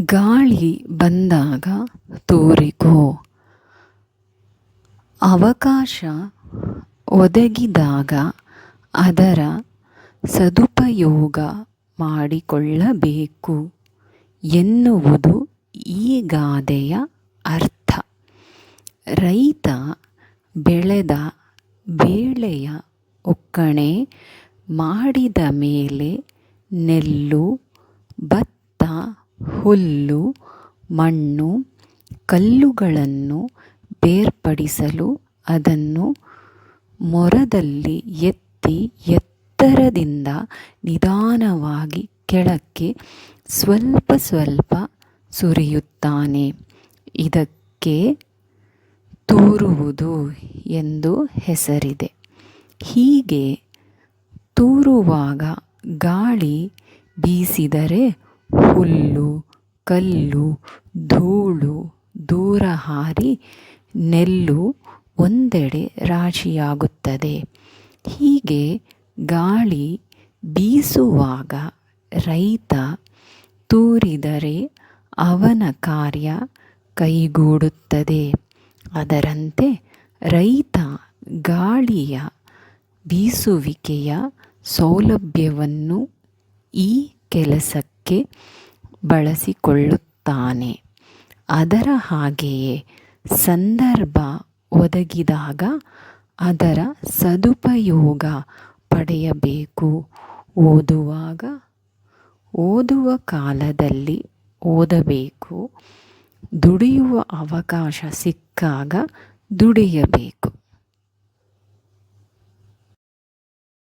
ಗಾಳಿ ಬಂದಾಗ ತೋರಿಕೋ. ಅವಕಾಶ ಒದಗಿದಾಗ ಅದರ ಸದುಪಯೋಗ ಮಾಡಿಕೊಳ್ಳಬೇಕು ಎನ್ನುವುದು ಈ ಗಾದೆಯ ಅರ್ಥ. ರೈತ ಬೆಳೆದ ಬೇಳೆಯ ಒಕ್ಕಣೆ ಮಾಡಿದ ಮೇಲೆ ನೆಲ್ಲು, ಭತ್ತ ಹುಲ್ಲು, ಮಣ್ಣು, ಕಲ್ಲುಗಳನ್ನು ಬೇರ್ಪಡಿಸಲು ಅದನ್ನು ಮೊರದಲ್ಲಿ ಎತ್ತಿ ಎತ್ತರದಿಂದ ನಿಧಾನವಾಗಿ ಕೆಳಕ್ಕೆ ಸ್ವಲ್ಪ ಸ್ವಲ್ಪ ಸುರಿಯುತ್ತಾನೆ. ಇದಕ್ಕೆ ತೂರುವುದು ಎಂದು ಹೆಸರಿದೆ. ಹೀಗೆ ತೂರುವಾಗ ಗಾಳಿ ಬೀಸಿದರೆ ಹುಲ್ಲು ಕಲ್ಲು, ಧೂಳು ದೂರ ಹಾರಿ ನೆಲ್ಲು ಒಂದೆಡೆ ರಾಶಿಯಾಗುತ್ತದೆ. ಹೀಗೆ ಗಾಳಿ ಬೀಸುವಾಗ ರೈತ ತೂರಿದರೆ ಅವನ ಕಾರ್ಯ ಕೈಗೂಡುತ್ತದೆ. ಅದರಂತೆ ರೈತ ಗಾಳಿಯ ಬೀಸುವಿಕೆಯ ಸೌಲಭ್ಯವನ್ನು ಈ ಕೆಲಸಕ್ಕೆ ಬಳಸಿಕೊಳ್ಳುತ್ತಾನೆ. ಅದರ ಹಾಗೆಯೇ ಸಂದರ್ಭ ಒದಗಿದಾಗ ಅದರ ಸದುಪಯೋಗ ಪಡೆಯಬೇಕು. ಓದುವಾಗ, ಓದುವ ಕಾಲದಲ್ಲಿ ಓದಬೇಕು. ದುಡಿಯುವ ಅವಕಾಶ ಸಿಕ್ಕಾಗ ದುಡಿಯಬೇಕು.